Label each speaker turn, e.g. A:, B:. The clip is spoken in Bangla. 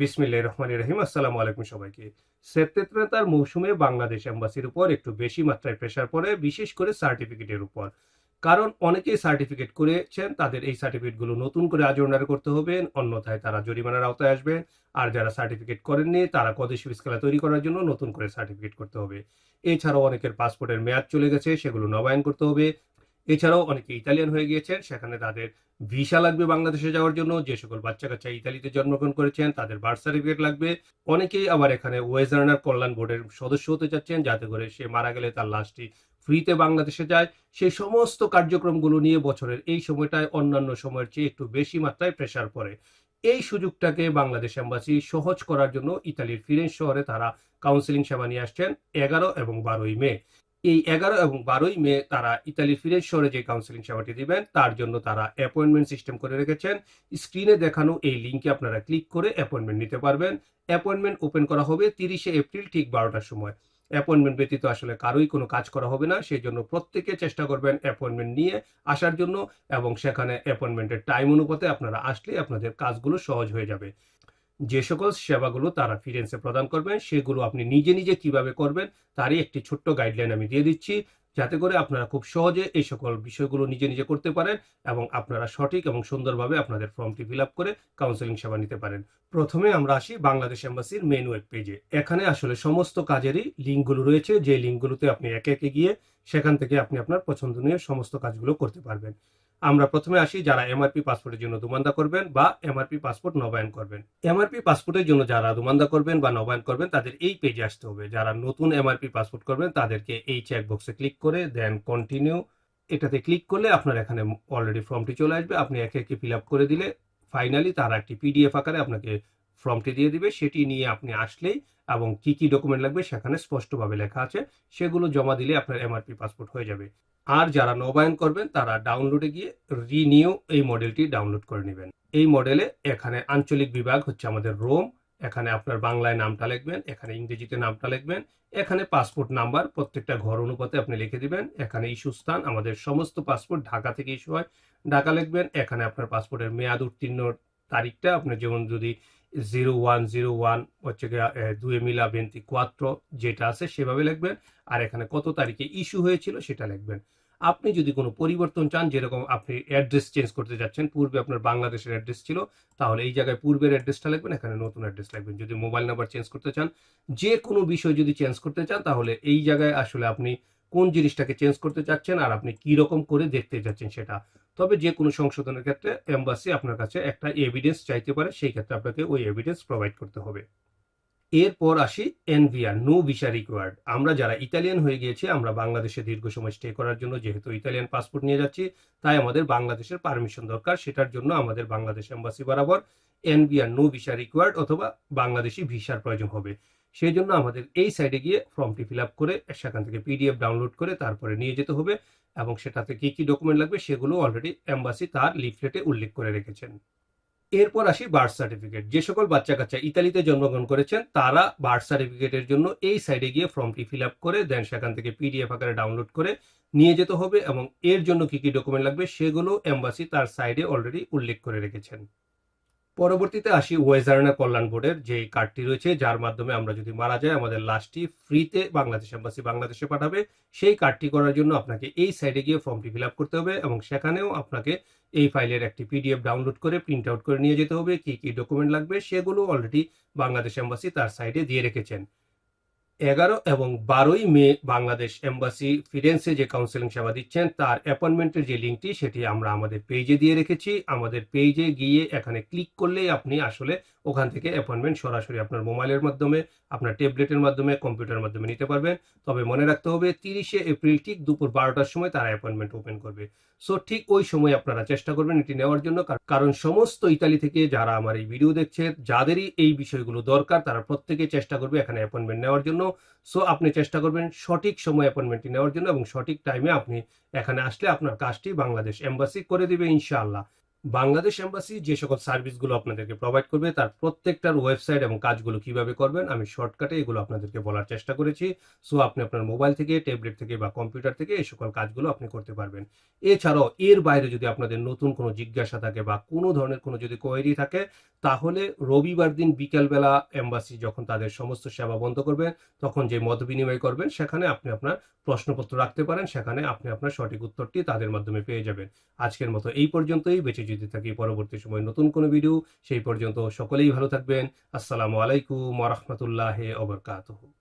A: বিসমিল্লাহ রহমান রহিম। আসসালামু আলাইকুম সবাইকে। সেপ্টেম্বর মৌসুমে বাংলাদেশ এম্বাসির উপর একটু বেশি মাত্রায় প্রেশার পড়ে, বিশেষ করে সার্টিফিকেটের উপর। কারণ অনেকেই সার্টিফিকেট করেছেন, তাদের এই সার্টিফিকেটগুলো নতুন করে আজর্নার করতে হবে, অন্যথায় তারা জরিমানার আওতায় আসবে। আর যারা সার্টিফিকেট করেননি, তারা কদেশি স্কেলা তৈরি করার জন্য নতুন করে সার্টিফিকেট করতে হবে। এছাড়াও অনেকের পাসপোর্টের মেয়াদ চলে গেছে, সেগুলো নবায়ন করতে হবে। এছাড়াও অনেকে ইতালিয়ান হয়ে গিয়েছেন সেখানে তাদের ভিসা লাগবে বাংলাদেশে যাওয়ার জন্য। যে সকল বাচ্চা কাচ্চা ইতালিতে জন্মগ্রহণ করেছেন, তাদের বার্থ সার্টিফিকেট লাগবে। অনেকেই আবার এখানে ওয়েজার্নার কল্যাণ বোর্ডের সদস্য হতে চাচ্ছেন যাতে করে সে মারা গেলে তার লাশটি ফ্রিতে বাংলাদেশে যায়। সেই সমস্ত কার্যক্রমগুলো নিয়ে বছরের এই সময়টায় অন্যান্য সময়ের চেয়ে একটু বেশি মাত্রায় প্রেশার পড়ে। এই সুযোগটাকে বাংলাদেশ এম্বাসি সহজ করার জন্য ইতালির ফিরেন্স শহরে তারা কাউন্সিলিং সেবা নিয়ে আসছেন, এগারো এবং বারোই মে। এই এগারো এবং বারোই মে তারা ইতালি ফিরেন্স শহরে যে কাউন্সিলিং সেবাটি দিবেন, তার জন্য তারা অ্যাপয়েন্টমেন্ট সিস্টেম করে রেখেছেন। স্ক্রিনে দেখানো এই লিঙ্কে আপনারা ক্লিক করে অ্যাপয়েন্টমেন্ট নিতে পারবেন। অ্যাপয়েন্টমেন্ট ওপেন করা হবে তিরিশে এপ্রিল ঠিক বারোটার সময়। অ্যাপয়েন্টমেন্ট ব্যতীত আসলে কারোই কোনো কাজ করা হবে না সেই জন্য প্রত্যেকে চেষ্টা করবেন অ্যাপয়েন্টমেন্ট নিয়ে আসার জন্য এবং সেখানে অ্যাপয়েন্টমেন্টের টাইম অনুপাতে আপনারা আসলে আপনাদের কাজগুলো সহজ হয়ে যাবে। যে সকল সেবাগুলো তারা ফিরেন্সে প্রদান করবেন, সেগুলো আপনি নিজে নিজে কীভাবে করবেন তারই একটি ছোট্ট গাইডলাইন আমি দিয়ে দিচ্ছি। যাতে করে আপনারা খুব সহজে এই সকল বিষয়গুলো নিজে নিজে করতে পারেন এবং আপনারা সঠিক এবং সুন্দরভাবে আপনাদের ফর্মটি ফিল করে কাউন্সেলিং সেবা নিতে পারেন। প্রথমে আমরা আসি বাংলাদেশ এম্বাসির মেন ওয়েব পেজে। এখানে আসলে সমস্ত কাজেরই লিঙ্কগুলো রয়েছে যে লিঙ্কগুলোতে আপনি একে একে গিয়ে সেখান থেকে আপনি আপনার পছন্দনীয় সমস্ত কাজগুলো করতে পারবেন। আমরা প্রথমে আসি যারা এমআরপি পাসপোর্টের জন্য দুমান্দা করবেন বা এমআরপি পাসপোর্ট নবায়ন করবেন। এমআরপি পাসপোর্টের জন্য যারা দুমান্দা করবেন বা নবায়ন করবেন, তাদের এই পেজে আসতে হবে। যারা নতুন এমআরপি পাসপোর্ট করবেন, তাদেরকে এই চেকবক্সে ক্লিক করে দেন কন্টিনিউ এটাতে ক্লিক করলে আপনার এখানে অলরেডি ফর্মটি চলে আসবে। আপনি একে একে ফিল আপ করে দিলে ফাইনালি তারা একটি পিডিএফ আকারে আপনাকে ফর্মটি দিয়ে দিবে, সেটি নিয়ে আপনি আসলেই এবং কি কি ডকুমেন্ট লাগবে সেখানে স্পষ্টভাবে লেখা আছে, সেগুলো জমা দিলে আপনার এমআরপি পাসপোর্ট হয়ে যাবে। আর যারা নবায়ন করবেন, তারা ডাউনলোডে গিয়ে রিনিউ এই মডেলটি ডাউনলোড করে নেবেন। এই মডেলে এখানে আঞ্চলিক বিভাগ হচ্ছে আমাদের রোম এখানে আপনার বাংলায় নামটা লিখবেন, এখানে ইংরেজিতে নামটা লিখবেন, এখানে পাসপোর্ট নাম্বার প্রত্যেকটা ঘর অনুপাতে আপনি লিখে দিবেন, এখানে ইস্যু স্থান, আমাদের সমস্ত পাসপোর্ট ঢাকা থেকে ইস্যু হয়। ঢাকা লিখবেন, এখানে আপনার পাসপোর্টের মেয়াদ উত্তীর্ণ তারিখটা, আপনার যেমন যদি জিরো ওয়ান জিরো ওয়ান হচ্ছে দুয়ে মিলা বেন্তি কোয়াত্র যেটা আছে সেভাবে লিখবেন। আর এখানে কত তারিখে ইস্যু হয়েছিল সেটা লিখবেন। আপনি যদি কোনো পরিবর্তন চান, যেরকম আপনি অ্যাড্রেস চেঞ্জ করতে যাচ্ছেন, পূর্বে আপনার বাংলাদেশের অ্যাড্রেস ছিল, তাহলে এই জায়গায় পূর্বের অ্যাড্রেসটা লিখবেন, এখানে নতুন অ্যাড্রেস লিখবেন। যদি মোবাইল নাম্বার চেঞ্জ করতে চান, যে কোনো বিষয় যদি চেঞ্জ করতে চান, তাহলে এই জায়গায় আসলে আপনি কোন জিনিসটাকে চেঞ্জ করতে চাচ্ছেন আর আপনি কি রকম করে দেখতে যাচ্ছেন সেটা। তবে যে কোনো সংশোধনের ক্ষেত্রে এম্বাসি আপনার কাছে একটা এভিডেন্স চাইতে পারে, সেই ক্ষেত্রে আপনাকে ওই এভিডেন্স প্রোভাইড করতে হবে। এরপর আসি এনভিআর নো ভিসা রিকোয়ার্ড আমরা যারা ইতালিয়ান হয়ে গিয়েছি, আমরা বাংলাদেশে দীর্ঘ সময় স্টে করার জন্য যেহেতু ইতালিয়ান পাসপোর্ট নিয়ে যাচ্ছি, তাই আমাদের বাংলাদেশের পারমিশন দরকার। সেটার জন্য আমাদের বাংলাদেশ এম্বাসি বরাবর এনভিআর নো ভিসা রিকোয়ার্ড অথবা বাংলাদেশি ভিসার প্রয়োজন হবে। সেই জন্য আমাদের এই সাইডে গিয়ে ফর্মটি ফিল আপ করে সেখান থেকে পিডিএফ ডাউনলোড করে তারপরে নিয়ে যেতে হবে এবং সেটাতে কি কি ডকুমেন্ট লাগবে সেগুলো অলরেডি এম্বাসি তার লিফলেটে উল্লেখ করে রেখেছেন। এরপর আসি বার্থ সার্টিফিকেট যে সকল বাচ্চা কাচ্চা ইতালিতে জন্মগ্রহণ করেছেন, তারা বার্থ সার্টিফিকেটের জন্য এই সাইডে গিয়ে ফর্মটি ফিল আপ করে দেন সেখান থেকে পিডিএফ আকারে ডাউনলোড করে নিয়ে যেতে হবে এবং এর জন্য কি কি ডকুমেন্ট লাগবে সেগুলো এম্বাসি তার সাইডে অলরেডি উল্লেখ করে রেখেছেন। পরবর্তীতে আসি ওয়েজার্না কল্যাণ বোর্ডের যে কার্ডটি রয়েছে, যার মাধ্যমে আমরা যদি মারা যাই, আমাদের লাশটি ফ্রিতে বাংলাদেশ এম্বাসি বাংলাদেশে পাঠাবে। সেই কার্ডটি করার জন্য আপনাকে এই সাইডে গিয়ে ফর্মটি ফিল করতে হবে এবং সেখানেও আপনাকে এই ফাইলের একটি পিডিএফ ডাউনলোড করে প্রিন্ট আউট করে নিয়ে যেতে হবে, কি কি ডকুমেন্ট লাগবে, সেগুলো অলরেডি বাংলাদেশ এম্বাসি তার সাইডে দিয়ে রেখেছেন। এগারো এবং বারোই মে বাংলাদেশ এম্বাসি ফিরেন্সে যে কাউন্সেলিং সেবা দিচ্ছেন, তার অ্যাপয়েন্টমেন্টের যে লিঙ্কটি সেটি আমরা আমাদের পেজে দিয়ে রেখেছি। আমাদের পেজে গিয়ে এখানে ক্লিক করলেই আপনি আসলে ওখান থেকে অ্যাপয়েন্টমেন্ট সরাসরি আপনার মোবাইলের মাধ্যমে, আপনার ট্যাবলেটের মাধ্যমে কম্পিউটারের মাধ্যমে নিতে পারবেন। তবে মনে রাখতে হবে, তিরিশে এপ্রিল ঠিক দুপুর বারোটার সময় তারা অ্যাপয়েন্টমেন্ট ওপেন করবে। সো ঠিক ওই সময় আপনারা চেষ্টা করবেন এটি নেওয়ার জন্য, কার- কারণ সমস্ত ইতালি থেকে যারা আমার এই ভিডিও দেখছে, যাদেরই এই বিষয়গুলো দরকার, তারা প্রত্যেকে চেষ্টা করবে এখানে অ্যাপয়েন্টমেন্ট নেওয়ার জন্য। সো আপনি চেষ্টা করবেন সঠিক সময় অ্যাপয়েন্টমেন্টটি নেওয়ার জন্য এবং সঠিক টাইমে আপনি এখানে আসলে আপনার কাজটি বাংলাদেশ এম্বাসি করে দিবে ইনশাআল্লাহ। বাংলাদেশ এম্বাসি যে সকল সার্ভিসগুলো আপনাদেরকে প্রোভাইড করবে, তার প্রত্যেকটার ওয়েবসাইট এবং কাজগুলো কীভাবে করবেন, আমি শর্টকাটে এগুলো আপনাদেরকে বলার চেষ্টা করেছি। সো আপনি আপনার মোবাইল থেকে ট্যাবলেট থেকে বা কম্পিউটার থেকে এই সকল কাজগুলো আপনি করতে পারবেন। এছাড়াও, এর বাইরে যদি আপনাদের নতুন কোনো জিজ্ঞাসা থাকে বা কোনো ধরনের কোনো যদি কোয়েরি থাকে, তাহলে রবিবার দিন বিকেলবেলা এম্বাসি যখন তাদের সমস্ত সেবা বন্ধ করবেন তখন যে মত বিনিময় করবেন, সেখানে আপনি আপনার প্রশ্নপত্র রাখতে পারেন, সেখানে আপনি আপনার সঠিক উত্তরটি তাদের মাধ্যমে পেয়ে যাবেন। আজকের মতো এই পর্যন্তই, বেঁচে যদি থাকি, পরবর্তী সময় নতুন কোনো ভিডিও সেই পর্যন্ত সকলেই ভালো থাকবেন। আসসালামু আলাইকুম রহমতুল্লাহ অবরকাতহ